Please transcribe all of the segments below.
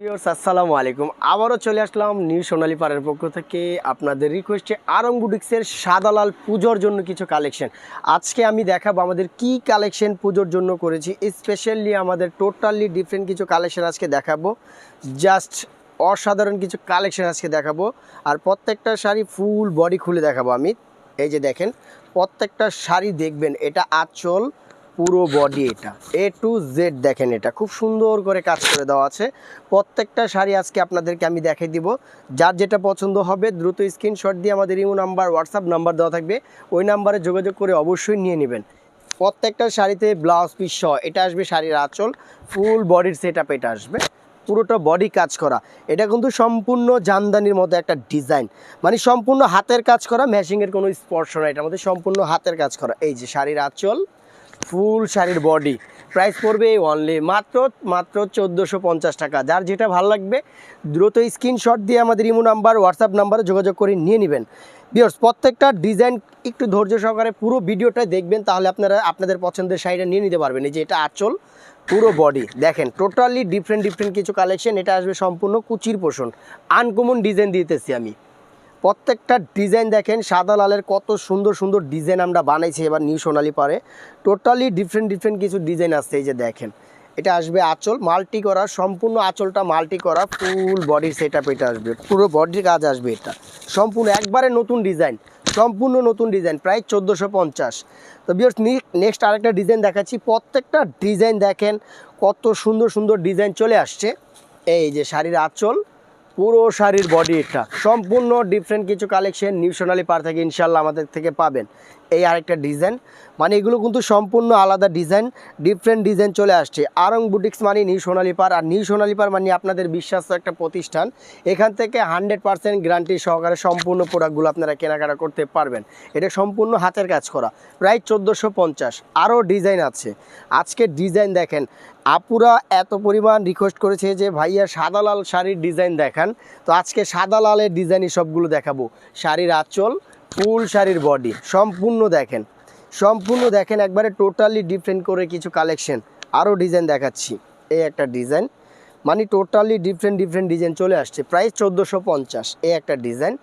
আসসালামু আলাইকুম। আবারও চলে আসলাম নিউ সোনালী পাড়ার পক্ষ থেকে। আপনাদের রিকোয়েস্টে আরং বুটিক্সের সাদা লাল পুজোর জন্য কিছু কালেকশন আজকে আমি দেখাবো আমাদের কি কালেকশন পুজোর জন্য করেছি। স্পেশালি আমাদের টোটালি ডিফারেন্ট কিছু কালেকশন আজকে দেখাবো। জাস্ট অসাধারণ কিছু কালেকশন আজকে দেখাবো। আর প্রত্যেকটা শাড়ি ফুল বডি খুলে দেখাবো আমি। এই যে দেখেন, প্রত্যেকটা শাড়ি দেখবেন, এটা আঁচল পুরো বডি এটা। এ টু জেড দেখেন এটা। খুব সুন্দর করে কাজ করে দেওয়া আছে। প্রত্যেকটা শাড়ি আজকে আপনাদেরকে আমি দেখাই দিব। যার যেটা পছন্দ হবে দ্রুত স্ক্রিনশট দিয়ে আমাদের ইমো নাম্বার হোয়াটসঅ্যাপ নাম্বার দেওয়া থাকবে। ওই নাম্বারে যোগাযোগ করে অবশ্যই নিয়ে নেবেন। প্রত্যেকটা শাড়িতে ব্লাউজ পিস সহ এটা আসবে শাড়ির আঁচল। ফুল বডির সেট এটা আসবে। পুরোটা বডি কাজ করা। এটা কিন্তু সম্পূর্ণ জামদানির মতো একটা ডিজাইন মানে সম্পূর্ণ হাতের কাজ করা ম্যাচিংয়ের কোনো স্পর্শ নয় এটার মধ্যে সম্পূর্ণ হাতের কাজ করা। এই যে শাড়ির আঁচল। ফুল শাড়ির বডি। প্রাইস পড়বে অনলি মাত্র মাত্র চোদ্দোশো পঞ্চাশ টাকা। যার যেটা ভালো লাগবে, দ্রুত স্ক্রিনশট দিয়ে আমাদের ইমো নাম্বার হোয়াটসঅ্যাপ নাম্বারে যোগাযোগ করে নিয়ে নেবেন। বিয়র্স প্রত্যেকটা ডিজাইন একটু ধৈর্য সহকারে পুরো ভিডিওটা দেখবেন, তাহলে আপনারা আপনাদের পছন্দের শাড়িটা নিয়ে নিতে পারবেন। এই যে এটা আঁচল, পুরো বডি দেখেন টোটালি ডিফারেন্ট ডিফারেন্ট কিছু কালেকশন এটা আসবে সম্পূর্ণ কুচির পোষণ। আনকমন ডিজাইন দিতেছি আমি। প্রত্যেকটা ডিজাইন দেখেন, সাদা লালের কত সুন্দর সুন্দর ডিজাইন আমরা বানাইছি এবার নিউ সোনালি পারে টোটালি ডিফারেন্ট ডিফারেন্ট কিছু ডিজাইন আসছে এই যে দেখেন। এটা আসবে আঁচল, মাল্টি করা, সম্পূর্ণ আঁচলটা মাল্টি করা ফুল বডির সেট এটা আসবে, পুরো বডির কাজ আসবে এটা। সম্পূর্ণ একবারে নতুন ডিজাইন, সম্পূর্ণ নতুন ডিজাইন, প্রায় চোদ্দোশো পঞ্চাশ। তো বিয়ার্স নেক্সট আরেকটা ডিজাইন দেখাচ্ছি, প্রত্যেকটা ডিজাইন দেখেন কত সুন্দর সুন্দর ডিজাইন চলে আসছে। এই যে শাড়ির আঁচল পুরো শাড়ির বডি এটা সম্পূর্ণ ডিফারেন্ট কিছু কালেকশন নিউ সোনালি পার থেকে ইনশাল্লাহ আমাদের থেকে পাবেন। এই আরেকটা ডিজাইন। মানে এগুলো কিন্তু সম্পূর্ণ আলাদা ডিজাইন ডিফারেন্ট ডিজাইন চলে আসছে। আরং বুটিক্স মানে নিউ সোনালি পার আর নিউ সোনালি পার মানে আপনাদের বিশ্বাস্ত একটা প্রতিষ্ঠান। এখান থেকে হান্ড্রেড পার্সেন্ট গ্যারান্টি সহকারে সম্পূর্ণ প্রোডাক্টগুলো আপনারা কেনাকাটা করতে পারবেন। এটা সম্পূর্ণ হাতের কাজ করা। প্রায় চোদ্দোশো পঞ্চাশ। আরও ডিজাইন আছে। আজকে ডিজাইন দেখেন। আপুরা এত পরিমাণ রিকোয়েস্ট করেছে যে, ভাইয়া, সাদা লাল শাড়ির ডিজাইন দেখান। তো আজকে সাদা লালের ডিজাইনই সবগুলো দেখাবো। শাড়ির আঁচল ফুল শাড়ির বডি, সম্পূর্ণ দেখেন। সম্পূর্ণ দেখেন, একবারে টোটালি ডিফারেন্ট করে কিছু কালেকশন আরও ডিজাইন দেখাচ্ছি। এই একটা ডিজাইন মানে টোটালি ডিফারেন্ট ডিফারেন্ট ডিজাইন চলে আসছে। প্রায় চোদ্দোশো পঞ্চাশ। এই একটা ডিজাইন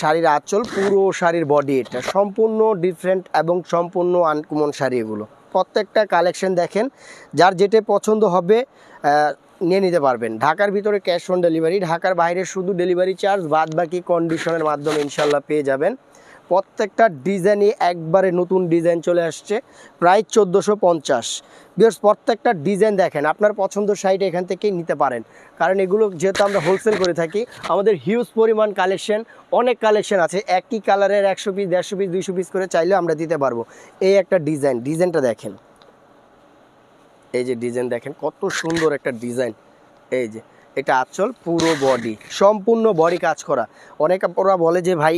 শাড়ির আঁচল, পুরো শাড়ির বডি এটা। সম্পূর্ণ ডিফারেন্ট এবং সম্পূর্ণ আনকমন শাড়ি এগুলো। প্রত্যেকটা কালেকশন দেখেন। যার যেটা পছন্দ হবে নিয়ে নিতে পারবেন। ঢাকার ভিতরে ক্যাশ অন ডেলিভারি ঢাকার বাইরে শুধু ডেলিভারি চার্জ বাদ বাকি কন্ডিশনের মাধ্যমে ইনশাল্লাহ পেয়ে যাবেন। প্রত্যেকটা ডিজাইনই একবারে নতুন ডিজাইন চলে আসছে, প্রায় চোদ্দোশো পঞ্চাশ। বিকজ প্রত্যেকটা ডিজাইন দেখেন, আপনার পছন্দ শাড়িটা এখান থেকেই নিতে পারেন। কারণ এগুলো যেহেতু আমরা হোলসেল করে থাকি, আমাদের হিউজ পরিমাণ কালেকশন অনেক কালেকশন আছে, একই কালারের একশো পিস দেড়শো পিস দুইশো পিস করে চাইলে আমরা দিতে পারব। এই একটা ডিজাইন, ডিজাইনটা দেখেন। এই যে ডিজাইন দেখেন, কত সুন্দর একটা ডিজাইন এই যে, এটা আচল পুরো বডি সম্পূর্ণ বডি কাজ করা। অনেক ওরা বলে যে, ভাই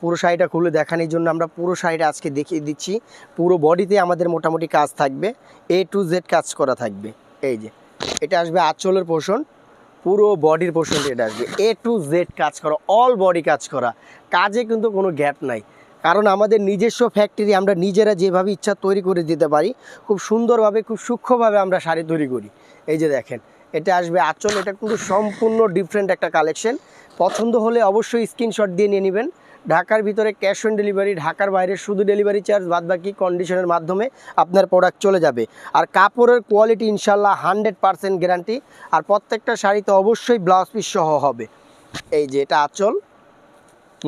পুরো শাড়িটা খুলে দেখানোর জন্য আমরা পুরো শাড়িটা আজকে দেখিয়ে দিচ্ছি। পুরো বডিতে আমাদের মোটামুটি কাজ থাকবে এ টু জেড কাজ করা থাকবে। এই যে, এটা আসবে আচলের পোষণ পুরো বডির পোষণ এটা আসবে। এ টু জেড কাজ করা অল বডি কাজ করা। কাজে কিন্তু কোনো গ্যাপ নাই। কারণ আমাদের নিজস্ব ফ্যাক্টরি আমরা নিজেরা যেভাবে ইচ্ছা তৈরি করে দিতে পারি, খুব সুন্দরভাবে, খুব সূক্ষ্মভাবে আমরা শাড়ি তৈরি করি। এই যে দেখেন, এটা আসবে আচল, এটা কিন্তু সম্পূর্ণ ডিফারেন্ট একটা কালেকশন পছন্দ হলে অবশ্যই স্ক্রিনশট দিয়ে নিয়ে নেবেন। ঢাকার ভিতরে ক্যাশ অন ডেলিভারি ঢাকার বাইরে শুধু ডেলিভারি চার্জ বাদ বাকি কন্ডিশনের মাধ্যমে আপনার প্রোডাক্ট চলে যাবে। আর কাপড়ের কোয়ালিটি ইনশাল্লাহ হান্ড্রেড পারসেন্ট গ্যারান্টি আর প্রত্যেকটা শাড়িতে অবশ্যই ব্লাউজ পিস সহ হবে। এই যে এটা আঁচল।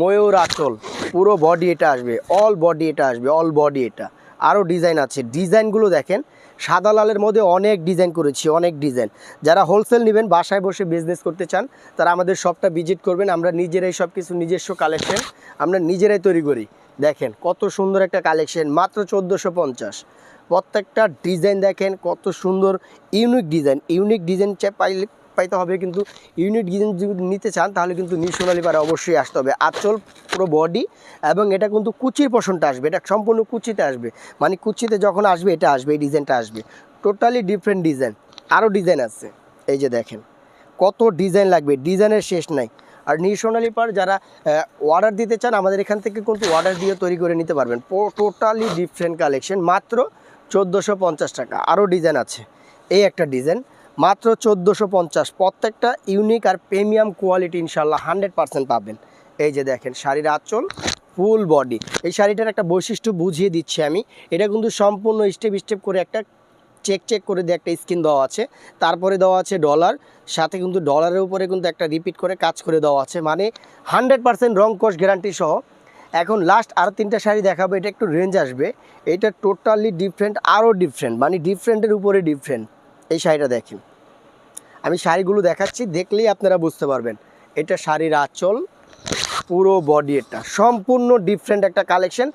ময়ূর আঁচল পুরো বডি এটা আসবে অল বডি এটা আসবে অল বডি এটা। আরও ডিজাইন আছে। ডিজাইনগুলো দেখেন, সাদা লালের মধ্যে অনেক ডিজাইন করেছি, অনেক ডিজাইন যারা হোলসেল নেবেন, বাসায় বসে বিজনেস করতে চান, তারা আমাদের শপটা ভিজিট করবেন। আমরা নিজেরাই সব কিছু নিজস্ব কালেকশন আমরা নিজেরাই তৈরি করি। দেখেন, কত সুন্দর একটা কালেকশন মাত্র চোদ্দোশো পঞ্চাশ। প্রত্যেকটা ডিজাইন দেখেন, কত সুন্দর ইউনিক ডিজাইন ইউনিক ডিজাইন চাই পাইলে পাইতে হবে, কিন্তু ইউনিট ডিজাইন যদি নিতে চান, তাহলে কিন্তু নিউ সোনালি পারে অবশ্যই আসতে হবে। আঁচল পুরো বডি এবং এটা কিন্তু কুচির পোষণটা আসবে, এটা সম্পূর্ণ কুচিতে আসবে। মানে কুচিতে যখন আসবে, এটা আসবে, এই ডিজাইনটা আসবে। টোটালি ডিফারেন্ট ডিজাইন আরও ডিজাইন আছে। এই যে দেখেন, কত ডিজাইন লাগবে ডিজাইনের শেষ নাই। আর নিউ সোনালি পার যারা অর্ডার দিতে চান, আমাদের এখান থেকে কিন্তু অর্ডার দিয়ে তৈরি করে নিতে পারবেন। টোটালি ডিফারেন্ট কালেকশন মাত্র চোদ্দোশো টাকা। আরও ডিজাইন আছে। এই একটা ডিজাইন মাত্র চোদ্দোশো পঞ্চাশ। প্রত্যেকটা ইউনিক আর প্রিমিয়াম কোয়ালিটি ইনশাল্লাহ হান্ড্রেড পার্সেন্ট পাবেন। এই যে দেখেন, শাড়ির আঁচল ফুল বডি এই শাড়িটার একটা বৈশিষ্ট্য বুঝিয়ে দিচ্ছি আমি। এটা কিন্তু সম্পূর্ণ স্টেপ স্টেপ করে একটা চেক চেক করে দিয়ে একটা স্কিন দেওয়া আছে। তারপরে দেওয়া আছে ডলার সাথে কিন্তু ডলারের উপরে কিন্তু একটা রিপিট করে কাজ করে দেওয়া আছে। মানে হান্ড্রেড পার্সেন্ট রং কোষ গ্যারান্টি সহ। এখন লাস্ট আর তিনটা শাড়ি দেখাবো, এটা একটু রেঞ্জ আসবে। এটা টোটালি ডিফারেন্ট আরও ডিফারেন্ট মানে ডিফারেন্টের উপরে ডিফারেন্ট এই শাড়িটা দেখেন। আমি শাড়িগুলো দেখাচ্ছি, দেখলেই আপনারা বুঝতে পারবেন। এটা শাড়ির আঁচল, পুরো বডি এটা সম্পূর্ণ ডিফারেন্ট একটা কালেকশন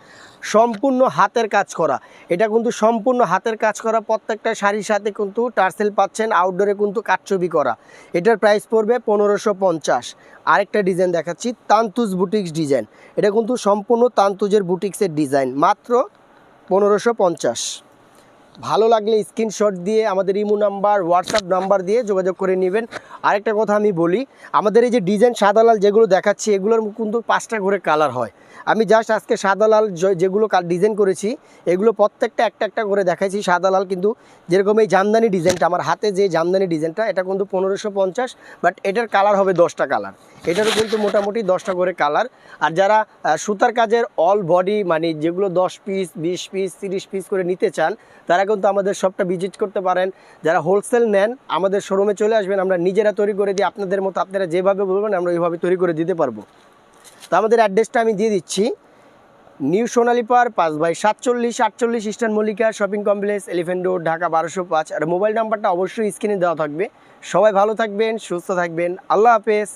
সম্পূর্ণ হাতের কাজ করা। এটা কিন্তু সম্পূর্ণ হাতের কাজ করা। প্রত্যেকটা শাড়ির সাথে কিন্তু টার্সেল পাচ্ছেন আউটডোরে কিন্তু কাঠছবি করা। এটার প্রাইস পড়বে পনেরোশো পঞ্চাশ। আরেকটা ডিজাইন দেখাচ্ছি, তান্তুজ বুটিক্স ডিজাইন এটা কিন্তু সম্পূর্ণ তান্তুজের বুটিক্সের ডিজাইন মাত্র পনেরোশো পঞ্চাশ। ভালো লাগলে স্ক্রিনশট দিয়ে আমাদের ইমো নাম্বার হোয়াটসঅ্যাপ নাম্বার দিয়ে যোগাযোগ করে নেবেন। আরেকটা কথা আমি বলি, আমাদের এই যে ডিজাইন সাদা লাল যেগুলো দেখাচ্ছি, এগুলোর কিন্তু পাঁচটা করে কালার হয়। আমি জাস্ট আজকে সাদা লাল যেগুলো ডিজাইন করেছি, এগুলো প্রত্যেকটা একটা একটা করে দেখাইছি। সাদা লাল কিন্তু যেরকম এই জামদানি ডিজাইনটা আমার হাতে যে জামদানি ডিজাইনটা এটা কিন্তু পনেরোশো পঞ্চাশ বাট এটার কালার হবে দশটা কালার এটারও কিন্তু মোটামুটি দশটা করে কালার আর যারা সুতার কাজের অল বডি মানে যেগুলো দশ পিস বিশ পিস তিরিশ পিস করে নিতে চান, তারা কিন্তু আমাদের শপটা ভিজিট করতে পারেন। যারা হোলসেল নেন, আমাদের শোরুমে চলে আসবেন, আমরা নিজেরা তৈরি করে দিই। আপনাদের মতো আপনারা যেভাবে বলবেন, আমরা ওইভাবে তৈরি করে দিতে পারব। তো আমাদের অ্যাড্রেসটা আমি দিয়ে দিচ্ছি। নিউ সোনালি পার পাঁচ বাই সাতচল্লিশ, আটচল্লিশ eastern Mallika shopping complex, elephant road, Dhaka বারোশো পাঁচ। আর মোবাইল নাম্বারটা অবশ্যই স্ক্রিনে দেওয়া থাকবে। সবাই ভালো থাকবেন, সুস্থ থাকবেন। আল্লাহ হাফেজ।